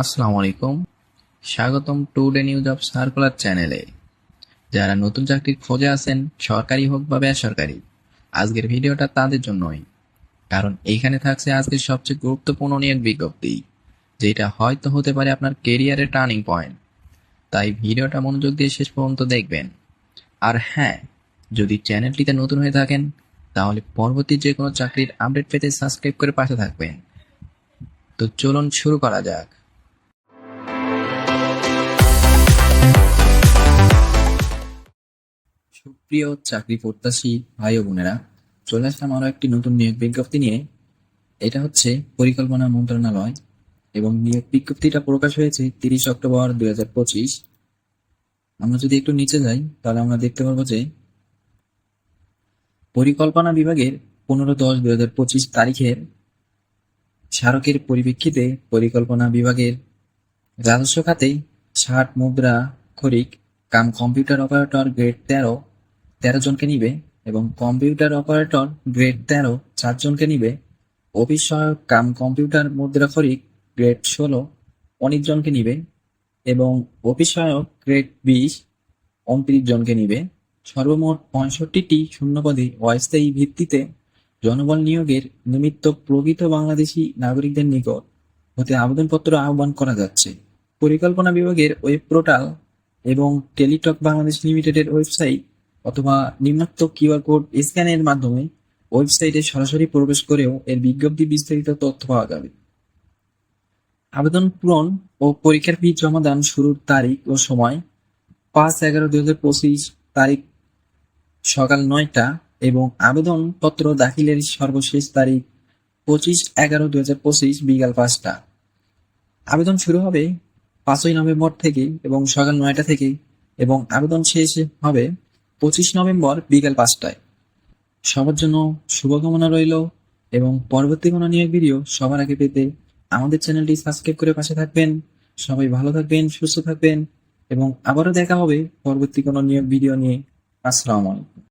আসসালামু আলাইকুম স্বাগতম টুডে নিউজ অফ সার্কুলার চ্যানেলে। যারা নতুন চাকরির খোঁজে আছেন, সরকারি হোক বা বেসরকারি, আজকের ভিডিওটা তাদের জন্যই। কারণ এইখানে থাকছে আজকের সবচেয়ে গুরুত্বপূর্ণ নিয়োগ বিজ্ঞপ্তি, যেটা হয়তো হতে পারে আপনার কেরিয়ারের টার্নিং পয়েন্ট। তাই ভিডিওটা মনোযোগ দিয়ে শেষ পর্যন্ত দেখবেন। আর হ্যাঁ যদি চ্যানেলটিতে নতুন হয়ে থাকেন, তাহলে পরবর্তী যে কোনো চাকরির আপডেট পেতে সাবস্ক্রাইব করে পাশে থাকবেন। তো চলুন শুরু করা যাক। সুপ্রিয় চাকরি প্রত্যাশী ভাই ও বোনেরা, চলে আসলাম আরও একটি নতুন নিয়োগ বিজ্ঞপ্তি নিয়ে। এটা হচ্ছে পরিকল্পনা মন্ত্রণালয় এবং নিয়োগ বিজ্ঞপ্তিটা প্রকাশ হয়েছে তিরিশ অক্টোবর দুই হাজার পঁচিশ। আমরা যদি একটু নিচে যাই, তাহলে আমরা দেখতে পারব যে পরিকল্পনা বিভাগের পনেরো দশ দুই হাজার পঁচিশ তারিখের স্মারকের পরিপ্রেক্ষিতে পরিকল্পনা বিভাগের রাজস্ব খাতে ষাট মুদ্রা খরিক কাম কম্পিউটার অপারেটর গ্রেড তেরো তেরো জনকে নিবে এবং কম্পিউটার অপারেটর গ্রেড তেরো চারজনকে নিবে। অফিস সহায়ক কাম কম্পিউটার মুদ্রা খরিক গ্রেড ষোলো, উনিশ জনকে নিবে এবং অফিস সহায়ক গ্রেড বিশ, উনত্রিশ জনকে নিবে। সর্বমোট পঁয়ষট্টিটি শূন্যপদে অস্থায়ী ভিত্তিতে জনবল নিয়োগের নিমিত্ত প্রকৃত বাংলাদেশি নাগরিকদের নিকট হতে আবেদনপত্র আহ্বান করা যাচ্ছে। পরিকল্পনা বিভাগের ওয়েব পোর্টাল এবং টেলিটক বাংলাদেশ লিমিটেডের ওয়েবসাইট অথবা নিম্নোক্ত কিউআর কোড স্ক্যানের মাধ্যমে ওয়েবসাইটে সরাসরি প্রবেশ করেও এর বিজ্ঞপ্তি বিস্তারিত তথ্য পাওয়া যাবে। আবেদন পূরণ ও পরীক্ষার ফি জমাদান শুরুর তারিখ ও সময় পাঁচ এগারো দুই হাজার পঁচিশ তারিখ সকাল নয়টা এবং আবেদনপত্র দাখিলের সর্বশেষ তারিখ পঁচিশ এগারো দুই হাজার পঁচিশ বিকাল পাঁচটা। আবেদন শুরু হবে পাঁচই নভেম্বর থেকে এবং সকাল নয়টা থেকে এবং আবেদন শেষ হবে পঁচিশ নভেম্বর বিকেল পাঁচটায়। সবার জন্য শুভকামনা রইল এবং পরবর্তী কোনো নিয়োগ ভিডিও সবার আগে পেতে আমাদের চ্যানেলটি সাবস্ক্রাইব করে পাশে থাকবেন। সবাই ভালো থাকবেন, সুস্থ থাকবেন এবং আবারও দেখা হবে পরবর্তী কোনো নিয়োগ ভিডিও নিয়ে। আসসালামু আলাইকুম।